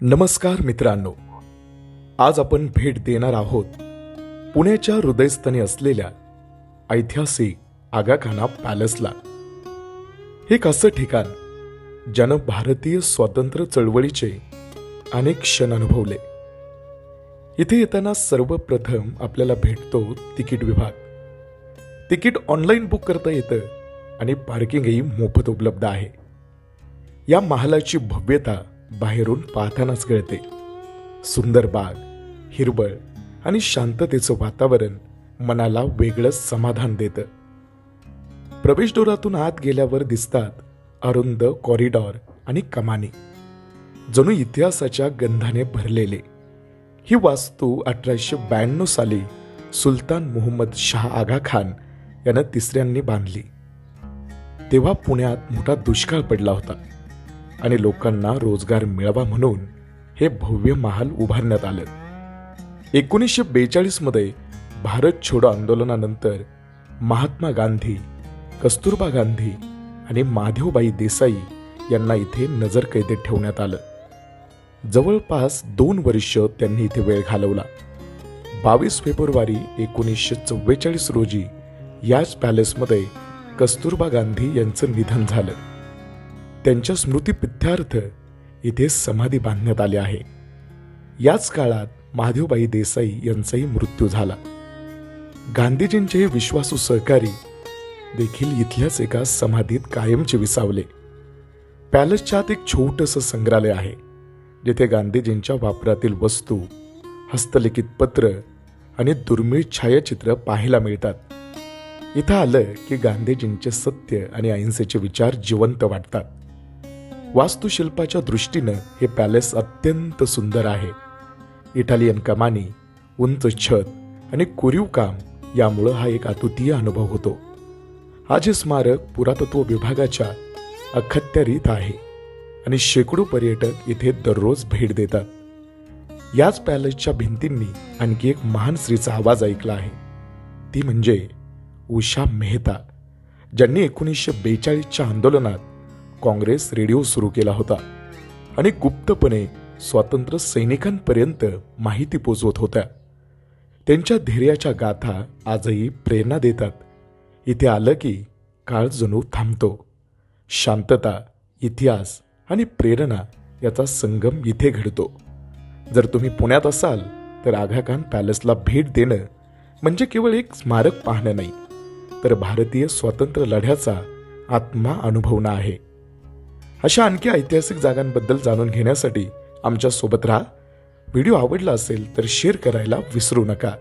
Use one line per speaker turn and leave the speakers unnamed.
नमस्कार मित्रांनो. आज आपण भेट देणार आहोत पुण्याच्या हृदयस्थानी असलेल्या ऐतिहासिक आगाखाना पॅलेसला. हे असं ठिकाण ज्यानं भारतीय स्वातंत्र्य चळवळीचे अनेक क्षण अनुभवले. इथे येताना सर्वप्रथम आपल्याला भेटतो तिकीट विभाग. तिकीट ऑनलाईन बुक करता येतं आणि पार्किंगही मोफत उपलब्ध आहे. या महालाची भव्यता बाहेरून पाहतानाच कळते. सुंदर बाग हिरवळ आणि शांततेचं वातावरण मनाला वेगळंच समाधान देतं. प्रवेशद्वारातून आत गेल्यावर दिसतात अरुंद कॉरिडॉर आणि कमानी. जणू इतिहासाच्या गंधाने भरलेले. ही वास्तू अठराशे ब्याण्णव साली सुलतान मोहम्मद शाह आगा खान यानं तिसऱ्यांनी बांधली. तेव्हा पुण्यात मोठा दुष्काळ पडला होता. आणि लोकांना रोजगार मिळावा म्हणून हे भव्य महाल उभारण्यात आलं. एकोणीसशे बेचाळीसमध्ये भारत छोडो आंदोलनानंतर महात्मा गांधी कस्तुरबा गांधी आणि माधवबाई देसाई यांना इथे नजरकैदेत ठेवण्यात आलं. जवळपास दोन वर्ष त्यांनी इथे वेळ घालवला. बावीस फेब्रुवारी एकोणीसशे चव्वेचाळीस रोजी याच पॅलेसमध्ये कस्तुरबा गांधी यांचं निधन झालं. त्यांच्या स्मृतीपित्यार्थ इथे समाधी बांधण्यात आली आहे. याच काळात महादेवबाई देसाई यांचाही मृत्यू झाला. गांधीजींचे हे विश्वासू सहकारी देखील इथल्याच एका समाधीत कायमचे विसावले. पॅलेसच्या आत एक छोटंसं संग्रहालय आहे जिथे गांधीजींच्या वापरातील वस्तू हस्तलिखित पत्र आणि दुर्मिळ छायाचित्र पाहायला मिळतात. इथं आलं की गांधीजींचे सत्य आणि अहिंसेचे विचार जिवंत वाटतात. वास्तुशिल्पाच्या दृष्टीनं हे पॅलेस अत्यंत सुंदर आहे. इटालियन कमानी उंच छत आणि कोरीव काम यामुळं हा एक अद्वितीय अनुभव होतो. आज हे स्मारक पुरातत्व विभागाच्या अखत्यारीत आहे आणि शेकडो पर्यटक इथे दररोज भेट देतात. याच पॅलेसच्या भिंतींनी आणखी एक महान स्त्रीचा आवाज ऐकला आहे. ती म्हणजे उषा मेहता ज्यांनी एकोणीसशे बेचाळीसच्या आंदोलनात काँग्रेस रेडिओ सुरू केला होता आणि गुप्तपणे स्वातंत्र्य सैनिकांपर्यंत माहिती पोचवत होत्या. त्यांच्या धैर्याच्या गाथा आजही प्रेरणा देतात. इथे आलं की काळ जणू थांबतो. शांतता इतिहास आणि प्रेरणा याचा संगम इथे घडतो. जर तुम्ही पुण्यात असाल तर आघाखान पॅलेसला भेट देणं म्हणजे केवळ एक स्मारक पाहणं नाही तर भारतीय स्वातंत्र्य लढ्याचा आत्मा अनुभवणं आहे. अशा आणखी ऐतिहासिक जागांबद्दल जाणून घेण्यासाठी आमच्यासोबत राहा. व्हिडिओ आवडला असेल तर शेअर करायला विसरू नका.